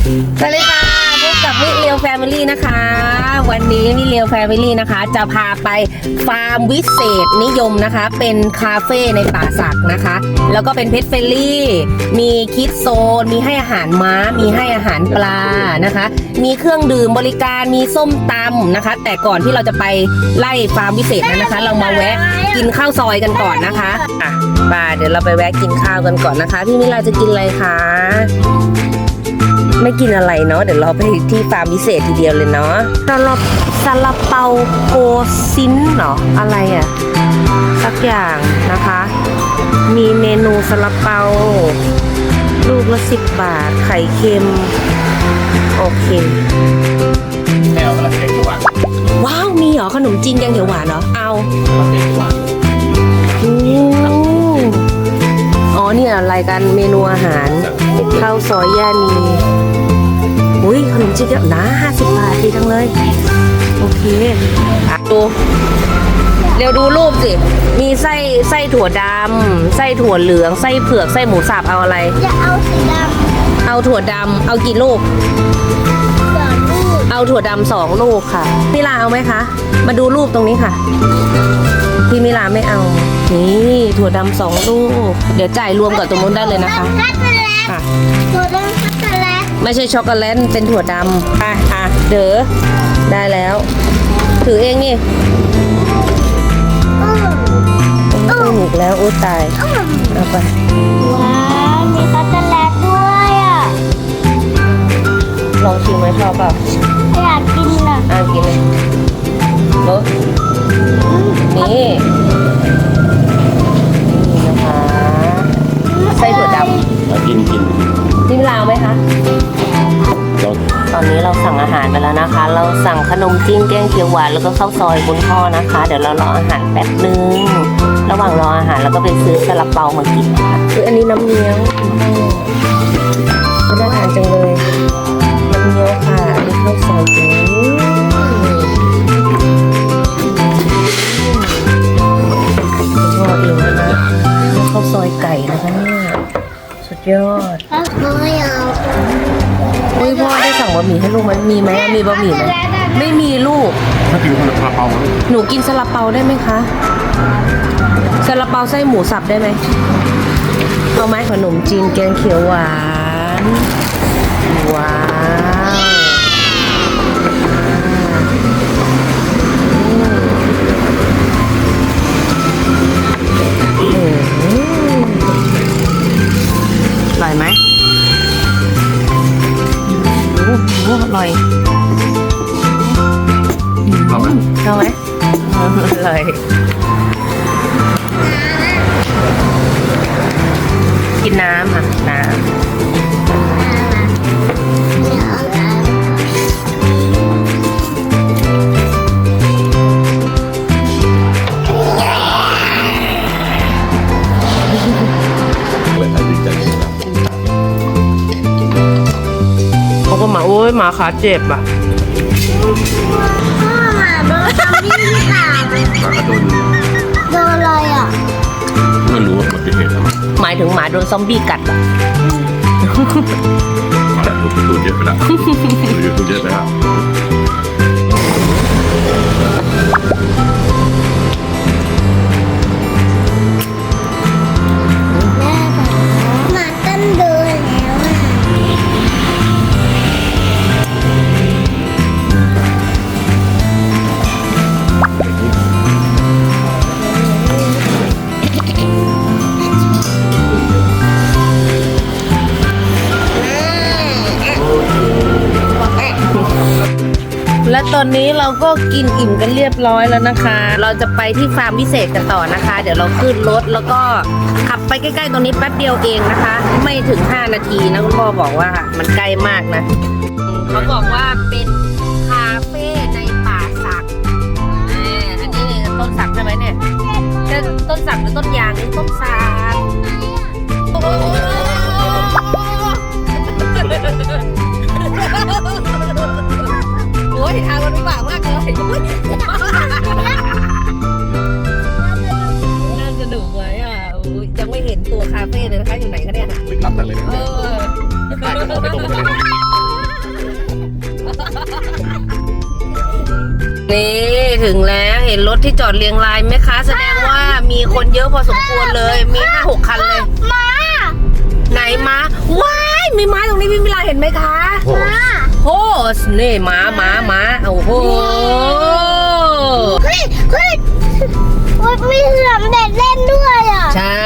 สวัสดีค่ะพบกับมิเรียวแฟมิลี่นะคะ วันนี้มิเรียวแฟมิลี่นะคะ จะพาไปฟาร์มวิเศษนิยมนะคะ เป็นคาเฟ่ในป่าสักนะคะ แล้วก็เป็นเพ t เฟลี่ มีคิดโซน มีให้อาหารม้า มีให้อาหารปลานะคะ มีเครื่องดื่มบริการมีส้มตำนะคะ แต่ก่อนที่เราจะไปไล่ฟาร์มวิเศษนั้นนะคะ เรามาแวะกินข้าวซอยกันก่อนนะคะอะบ่าเดี๋ยวเราไปแวะกินข้าวกันก่อนนะคะ พี่มิลาจะกินอะไรคะ ไม่กินอะไรเนาะเดี๋ยวเราไปที่ฟาร์มพิเศษทีเดียวเลยเนาะซาลาซาลาเปาโกซินเหรออะไรอะ่ะสักอย่างนะคะ มีเมนูซาลาเปา ลูกละสิบบาท ไข่เค็ม โอเคแมวกระเทียมหวานว้าว มีเหรอขนมจีนแกงเขียวหวานเหรอ เอากระเทียมหวาน รายการเมนูอาหารข้าวซอยย่านีอุ้ยขนมจีนเยอะนะห้าสิบบาทดีจังเลย โอเคอะดูเร็วดูรูปสิ มีไส้ไส้ถั่วดำไส้ถั่วเหลือง ไส้เผือก ไส้หมูสับเอาอะไร จะเอาสีดเอาถั่วดำเอากี่ลูกำก่อนลูกเอาถั่วดำสองลูกค่ะพี่ลาเอาไหมคะ มาดูรูปตรงนี้ค่ะ พี่มิลาไม่เอา นี่ถั่วดำสองลูก เดี๋ยวจ่ายรวมกับตรงนู้นได้เลยนะคะช็อกโกแลตอะตัวเล่นช็อกโกแลตไม่ใช่ช็อกโกแลตเป็นถั่วดำอะอะเด๋อได้แล้ว ถือเองนี่อืมโอ้ยอีกแล้วโอ้ตายอืมเอาไปว้าวมีช็อกโกแลตด้วยอะลองชิมไหมชอบเปล่าอยากกินอะอะกินเลยโอ้นี่นี่ นะคะไส้ถั่วดกินกินำพี่มิลาเอาไหมคะ เราตอนนี้เราสั่งอาหารไปแล้วนะคะ เราสั่งขนมจีนแกงเขียวหวานแล้วก็ข้าวซอยคุณพ่อนะคะ เดี๋ยวเรารออาหารแป๊บนึง ระหว่างรออาหารเราก็ไปซื้อซาลาเปามากินนะคะคืออันนี้น้ำเงี้ยวน่าทานจังเลย น้ำเงี้ยวค่ะอันนี้ข้าวซอยจูพ่ ซอยไก่นะคะเนี่ยสุดยอดแล้วไม่เอาอุ้ยพ่อได้สั่งบะหมี่ให้ลูกมันมีไหมมีบะหมี่ไหมไม่มีลูกถ้ากินคนละกระเป๋าหนูกินซาลาเปาได้ไหมคะซาลาเปาไส้หมูสับได้ไหมเอาไหมขนมจีนแกงเขียวหวาน ยหมาขาเจ็บอะพ่อมาโดนทำนี่หรือเปล่าหมาโดนโดนอะไรอะไม่รู้ว่ามันเป็นเหตุอะไรหมายถึงหมาโดนซอมบี้กัดอะหมาดูตัวเยอะไปแล้วดูตัวเยอะไปแล้ว อนนี้เราก็กินอิ่มกันเรียบร้อยแล้วนะคะ เราจะไปที่ฟาร์มพิเศษกันต่อนะคะ เดี๋ยวเราขึ้นรถแล้วก็ขับไปใกล้ๆตรงนี้แป๊บเดียวเองนะคะ ไม่ถึง 5 นาทีนะคุณพ่อบอกว่ามันใกล้มากนะเขาบอกว่าเป็นคาเฟ่ในป่าสักอันนี้ต้นสักใช่ไหมเนี่ยต้นสักหรือต้นยางหรือต้นสัก ยทางมันวิบากมากเลยน่าจะดุเลยอะอุ๊ยังไม่เห็นตัวคาเฟ่เลยนะคะอยู่ไหนคะเนี่ยลึกลับแต่เลยเอองไม่ตรงกัเลยนี่ถึงแล้วเห็นรถที่จอดเรียงรายไหมคะ แสดงว่ามีคนเยอะพอสมควรเลย มีห้าหกคันเลย มา ไหนม้าว้ายมีม้าตรงนี้มีเวลาเห็นไหมค้มา สนี่ม้าม้าม้าโอ้โหเฮ้ยเฮ้ยเฮ้ยมีสนามเด็กเล่นด้วยอะ ใช่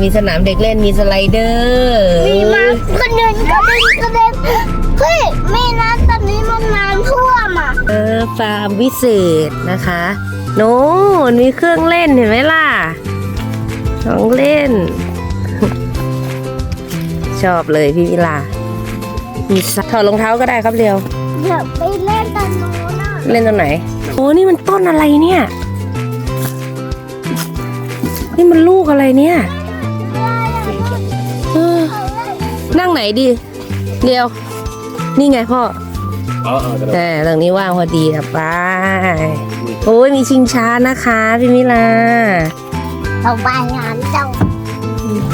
มีสนามเด็กเล่นมีสไลเดอร์มีมากระเด็นกระเด็นกระเด็นเฮ้ยมีน้ำตอนนี้มันน้ำท่วมอะ เออฟาร์มวิเศษนะคะโน่นมีเครื่องเล่นเห็นไหมล่ะของเล่น ชอบเลยพี่วิลา มีสถอดรองเท้าก็ได้ครับเรียว เดี๋ยวไปเล่นตอนโน้นอะเล่นตรงไหน โอ้นี่มันต้นอะไรเนี่ย นี่มันลูกอะไรเนี่ย เออ นั่งไหนดีเดียว นี่ไงพ่ออ๋อเออจะได้แต่ตรงนี้ว่างพอดีนะป้าโอ้ยมีชิงช้านะคะพี่มิลา เราไปงานเจ้า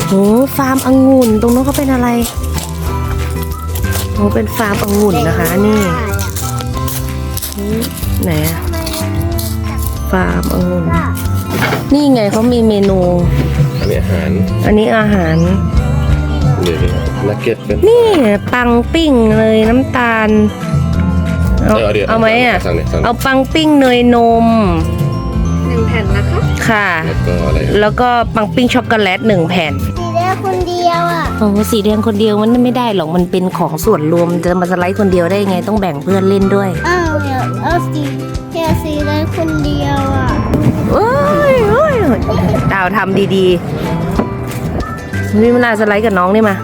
โอ้ฟาร์มองุ่นตรงนู้นเขาเป็นอะไร อ้เป็นฟาร์มองุ่นนะคะ นี่ ไหนอะฟาร์มองุ่นนี่ไงเขามีเมนู อันนี้อาหาร อันนี้อาหารเดี๋ยวนี้นักเก็ตเป็นนี่ปังปิ้งเลยน้ำตาล เอาดี๋ยวเอาไหมอะสั่งเนี่ยสั่งเอาปังปิ้งเนยนมหนึ่งแผ่นนะคะ ค่ะ แล้วก็อะไร แล้วก็ปังปิ้งช็อกโกแลตหนึ่งแผ่นสีแดง คนเดียวอะโอ้สีแดงคนเดียวมันไม่ได้หรอกมันเป็นของส่วนรวมจะมาสไลด์คนเดียวได้ไงต้องแบ่งเพื่อนเล่นด้วยอ้าวเดี๋ยวเอาสีแค่สีแดงคนเดียวอะเอ้ยเอ้ยดาวทำดีๆนี่เวลาสไลด์กับน้องนี่มา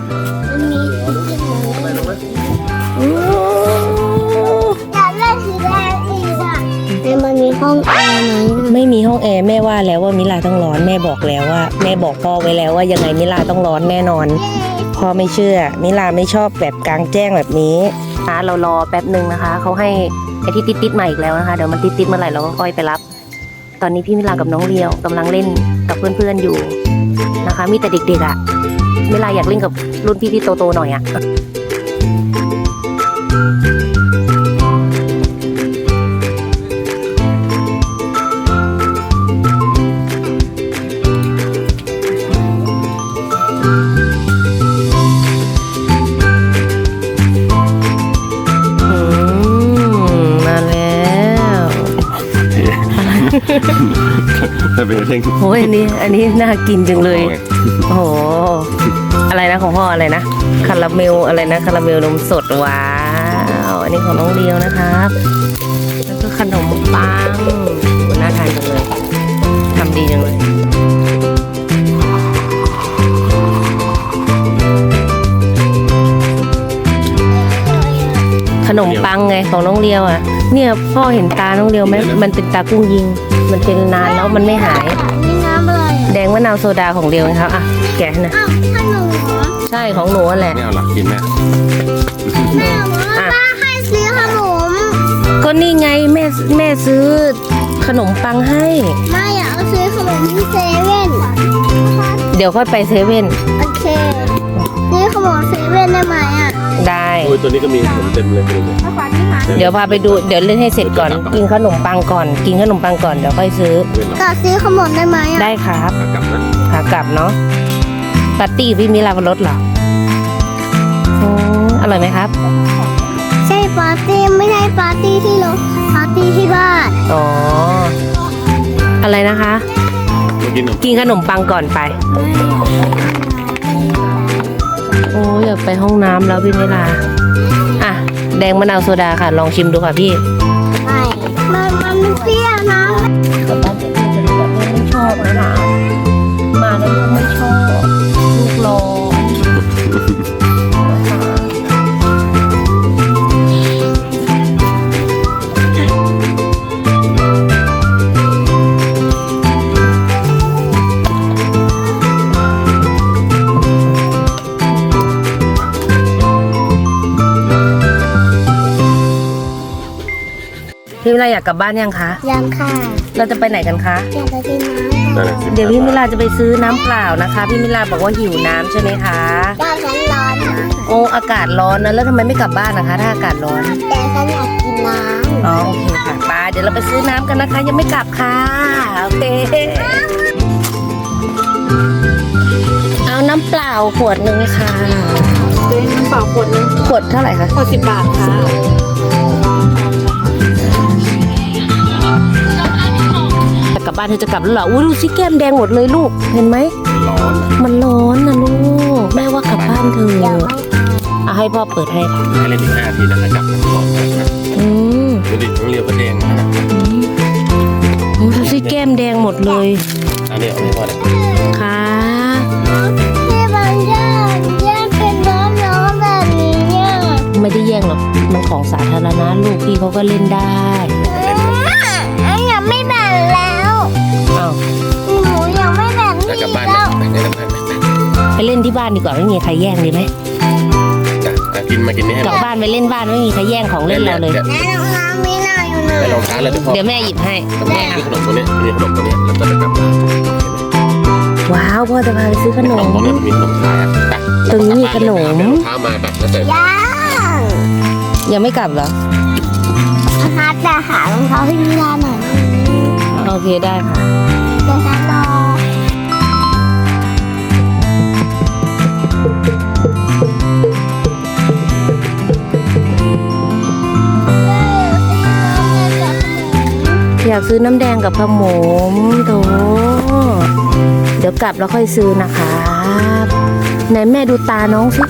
ห้องแอร์ไหมไม่มีห้องแอร์แม่ว่าแล้วว่ามิลาต้องร้อนแม่บอกแล้วว่า แม่บอกพ่อไว้แล้วว่ายังไงมิลาต้องร้อนแน่นอนพ่อไม่เชื่อ มิลาไม่ชอบแบบกลางแจ้งแบบนี้นะเรารอแป๊บหนึ่งนะคะเขาให้ไอที่ติดติดมาอีกแล้วนะคะเดี๋ยวมันติดติดเมื่อไหร่เราก็ค่อยไปรับ ตอนนี้พี่มิลากับน้องเรียวกำลังเล่นกับเพื่อนๆอยู่นะคะ มีแต่เด็กๆอะ่ะมิลาอยากเล่นกับรุ่นพี่ที่โตๆหน่อยอะ่ะ นนี้อันนี้น่ากินจังเลยไงโอ้โห อะไรนะของพ่ออะไรนะ คาราเมลอะไรนะ คาราเมลนมสดว้าว อันนี้ของน้องเดียวนะครับ แล้วก็ขนมปังโอ้น่าทานจังเลย ทำดีจังเลยขนมปังไงของน้องเดียวอะ เนี่ยพ่อเห็นตาน้องเดียวไหมมันเป็นตากุ้งยิง มันเป็นนานแล้วมันไม่หาย แดงมะนาวโซดาของเดียวนะครับอะแกะให้หนะอ้าวขนมเหรอใช่ของหนูนั่นแหละ ไม่เอาหลักกินแม่แม่บอกว่าป้าให้ซื้อขนมก็นี่ไงแม่แม่ซื้อขนมปังให้ไม่อยากซื้อขนมที่เซเว่นเดี๋ยวค่อยไปเซเว่นโอเคซื้อขนมเซเว่นได้ไหมอะได้ โอ้ยตัวนี้ก็มีขนมเต็มเลยเลยเดี๋ยวพาไปดูเดี๋ยวเล่นให้เสร็จก่อนกินขนมปังก่อน กินขนมปังก่อนเดี๋ยวค่อยซื้อเว้นหรอกก็ซื้อขนมได้ไหมอะได้ครับขากลับนะขากลับเนาะปาร์ตี้พี่มิลาบนรถเหรออืมอร่อยไหมครับ ใช่ปาร์ตี้ไม่ใช่ปาร์ตี้ที่โรงปาร์ตี้ที่บ้านอ๋ออะไรนะคะมากินขนมกินขนมปังก่อนไปโอ้ยอยากไปห้องน้ำแล้วพี่มิลา อะ แดงมะนาวโซดาค่ะ ลองชิมดูค่ะพี่ ไม่มันมันเปรี้ยวนะแต่ตอนเด็กๆจะดูแบบไม่ชอบนะคะมาแล้วลูกไม่ชอบ ลูกรอ พี่มิลาอยากกลับบ้านยังคะ ยังค่ะเราจะไปไหนกันคะ อยากไปกินน้ำได้เลยสิบเดี๋ยวพี่มิลาจะไปซื้อน้ำเปล่านะคะ พี่มิลาบอกว่าหิวน้ำใช่ไหมคะบ้านฉันร้อนนะโอ้อากาศร้อนนะแล้วทำไมไม่กลับบ้านนะคะ ถ้าอากาศร้อน แต่ฉันอยากกินน้อ๋อโอเคค่ะไปเดี๋ยวเราไปซื้อน้ำกันนะคะ ยังไม่กลับค่ะโอเคเอาน้ำเปล่าขวดหนึ่งค่ะเป็นน้ำเปล่าขวดนึงขวดเท่าไหร่คะขวดสิบบาทค่ะ บบ้านเธอจะกลับแล้วเหรออุ้ยดูสิแก้มแดงหมดเลยลูก เห็นไหมร้อนอะมันร้อนนะลูก แม่ว่ากลับบ้านเธอเอาให้พ่อเปิดให้ค่ะให้เล่นอีกห้าทีนะคะกลับร้อนมากนะอืมดูดิทั้งเรียวก็แดงนะโอ้ดูสิแก้มแดงหมดเลย อันนี้เอาให้พ่อเลยค่ะที่บางย่านย่านเป็นน้องน้องแบบนี้เนี่ยไม่ได้แย่งหรอก มันของสาธารณะลูกพี่เขาก็เล่นได้ อ้าวหนูยังไม่แบ่งแล้วพี่กลับบ้านแล้วไปได้กลับบ้านไหมไปเล่นที่บ้านดีกว่าไม่มีใครแย่งดีไหมจ้ะอะกินมากินนี่ให้กลับบ้านไปเล่นบ้านไม่มีใครแย่งของเล่นเราเลย ดี๋วแม่น้องน้ำไม่น่าอยู่ไหนไปรองเท้าเลยเดี๋ยวพ่อเดี๋ยวแม่หยิบให้ แม่ซื้อขนมตัวนี้มีขนมตัวนี้แล้วก็จะกลับบ้านว้าวพ่อจะพาไปซื้อขนขนมมตรงนี้มันมีขนมขายอะไปตรงนี้มีขนม ไปรองเท้ามาไปแล้วแต่ย่างยังไม่กลับเหรอนะคะแต่หารองเท้าให้พี่ลาหน่อยโอเคได้ค่ะ อยากซื้อน้ำแดงกับขนมโถเดี๋ยวกลับแล้วค่อยซื้อนะครับไหนแม่ดูตาน้องสิ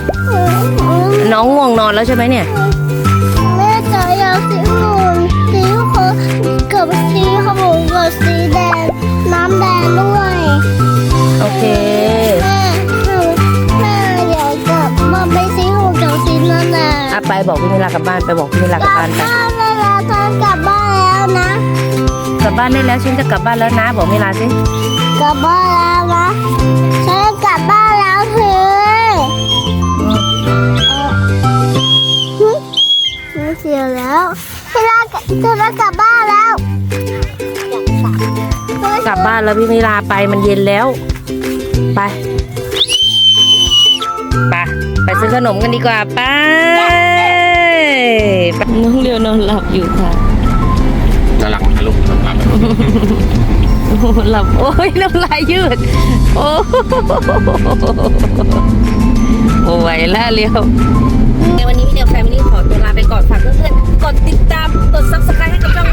น้องง่วงนอนแล้วใช่ไหมเนี่ย แม่จ๋าอยากสีหุ่นสีขาวกับสีขาวกับสีแดง น้ำแดงด้วย โอเค แม่แม่อยากกลับมาไปสีหุ่นกับสีน้ำแดงอะไปบอกพี่มิลากลับบ้านไปบอกพี่มิลากกลับลับบ้านไปบ้านได้แล้วฉันกลับบ้านแล้วนะก ลับบ้านได้แล้วฉันจะกลับบ้านแล้วนะ บอกมิลาสิกลับบ้านแล้วนะฉันกลับบ้านแล้วเธอไม่เสียแล้วเวลาเธอจะกลับบ้านแล้วกลับบ้านแล้วพี่มิลาไปมันเย็นแล้ว ไปไปไปซื้อขนมกันดีกว่าไปไปน้องเรียว นอนหลับอยู่ค่ะน่ารักไหม ลูกน่ารักโอ้โหหลับโอ้ยน้ำลายยืด โอ้โหไหวแล้วเรียวในวันนี้มีเดีโอแฟมิลี่ขอตัวลาไปก่อนฝากเพื่อนๆกดติดตาม กด subscribe ให้กับช่อง